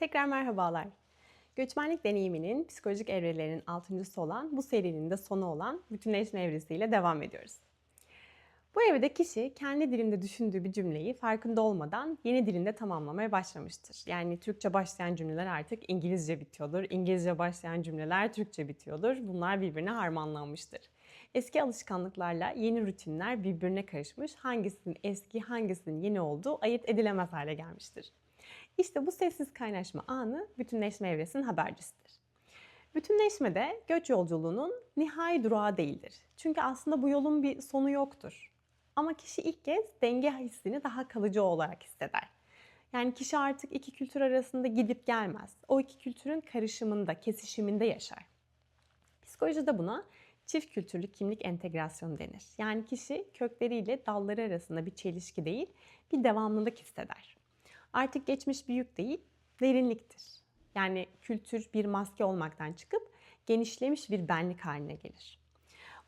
Tekrar merhabalar. Göçmenlik deneyiminin psikolojik evrelerinin altıncısı olan bu serinin de sonu olan bütünleşme evresiyle devam ediyoruz. Bu evrede kişi kendi dilinde düşündüğü bir cümleyi farkında olmadan yeni dilinde tamamlamaya başlamıştır. Yani Türkçe başlayan cümleler artık İngilizce bitiyordur. İngilizce başlayan cümleler Türkçe bitiyordur. Bunlar birbirine harmanlanmıştır. Eski alışkanlıklarla yeni rutinler birbirine karışmış. Hangisinin eski, hangisinin yeni olduğu ayırt edilemez hale gelmiştir. İşte bu sessiz kaynaşma anı bütünleşme evresinin habercisidir. Bütünleşmede göç yolculuğunun nihai durağı değildir. Çünkü aslında bu yolun bir sonu yoktur. Ama kişi ilk kez denge hissini daha kalıcı olarak hisseder. Yani kişi artık iki kültür arasında gidip gelmez. O iki kültürün karışımında, kesişiminde yaşar. Psikolojide buna çift kültürlü kimlik entegrasyonu denir. Yani kişi kökleriyle dalları arasında bir çelişki değil, bir devamlılık hisseder. Artık geçmiş bir yük değil, derinliktir. Yani kültür bir maske olmaktan çıkıp genişlemiş bir benlik haline gelir.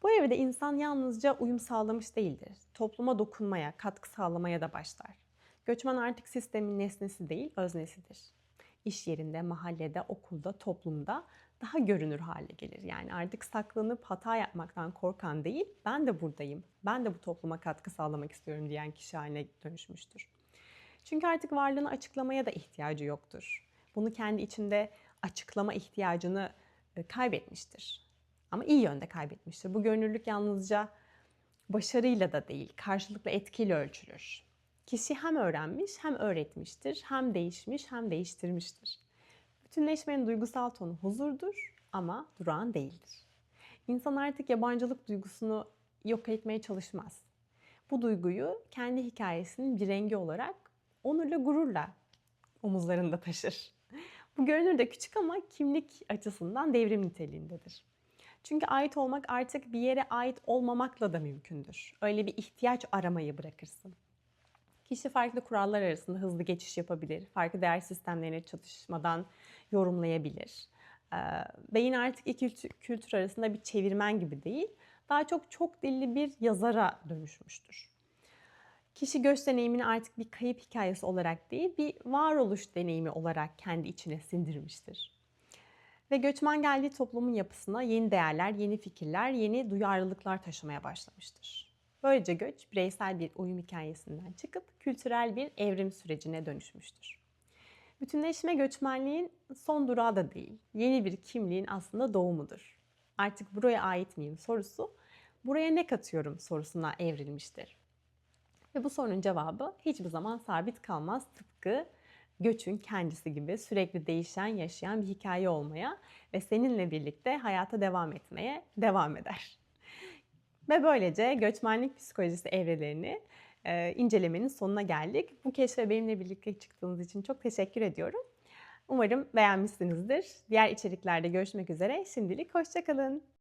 Bu evrede insan yalnızca uyum sağlamış değildir. Topluma dokunmaya, katkı sağlamaya da başlar. Göçmen artık sistemin nesnesi değil, öznesidir. İş yerinde, mahallede, okulda, toplumda daha görünür hale gelir. Yani artık saklanıp hata yapmaktan korkan değil, ben de buradayım, ben de bu topluma katkı sağlamak istiyorum diyen kişi haline dönüşmüştür. Çünkü artık varlığını açıklamaya da ihtiyacı yoktur. Bunu kendi içinde açıklama ihtiyacını e, kaybetmiştir. Ama iyi yönde kaybetmiştir. Bu gönüllülük yalnızca başarıyla da değil, karşılıklı etkiyle ölçülür. Kişi hem öğrenmiş, hem öğretmiştir, hem değişmiş, hem değiştirmiştir. Bütünleşmenin duygusal tonu huzurdur ama durağan değildir. İnsan artık yabancılık duygusunu yok etmeye çalışmaz. Bu duyguyu kendi hikayesinin bir rengi olarak onurla gururla omuzlarında taşır. Bu görünür de küçük ama kimlik açısından devrim niteliğindedir. Çünkü ait olmak artık bir yere ait olmamakla da mümkündür. Öyle bir ihtiyaç aramayı bırakırsın. Kişi farklı kurallar arasında hızlı geçiş yapabilir. Farklı değer sistemlerine çatışmadan yorumlayabilir. Ee, Ve yine artık iki kültür arasında bir çevirmen gibi değil, daha çok çok dilli bir yazara dönüşmüştür. Kişi göç deneyimini artık bir kayıp hikayesi olarak değil, bir varoluş deneyimi olarak kendi içine sindirmiştir. Ve göçmen geldiği toplumun yapısına yeni değerler, yeni fikirler, yeni duyarlılıklar taşımaya başlamıştır. Böylece göç bireysel bir uyum hikayesinden çıkıp kültürel bir evrim sürecine dönüşmüştür. Bütünleşme göçmenliğin son durağı da değil, yeni bir kimliğin aslında doğumudur. Artık buraya ait miyim sorusu, buraya ne katıyorum sorusuna evrilmiştir. Ve bu sorunun cevabı hiçbir zaman sabit kalmaz. Tıpkı göçün kendisi gibi sürekli değişen, yaşayan bir hikaye olmaya ve seninle birlikte hayata devam etmeye devam eder. Ve böylece göçmenlik psikolojisi evrelerini e, incelemenin sonuna geldik. Bu keşfe benimle birlikte çıktığınız için çok teşekkür ediyorum. Umarım beğenmişsinizdir. Diğer içeriklerde görüşmek üzere. Şimdilik hoşçakalın.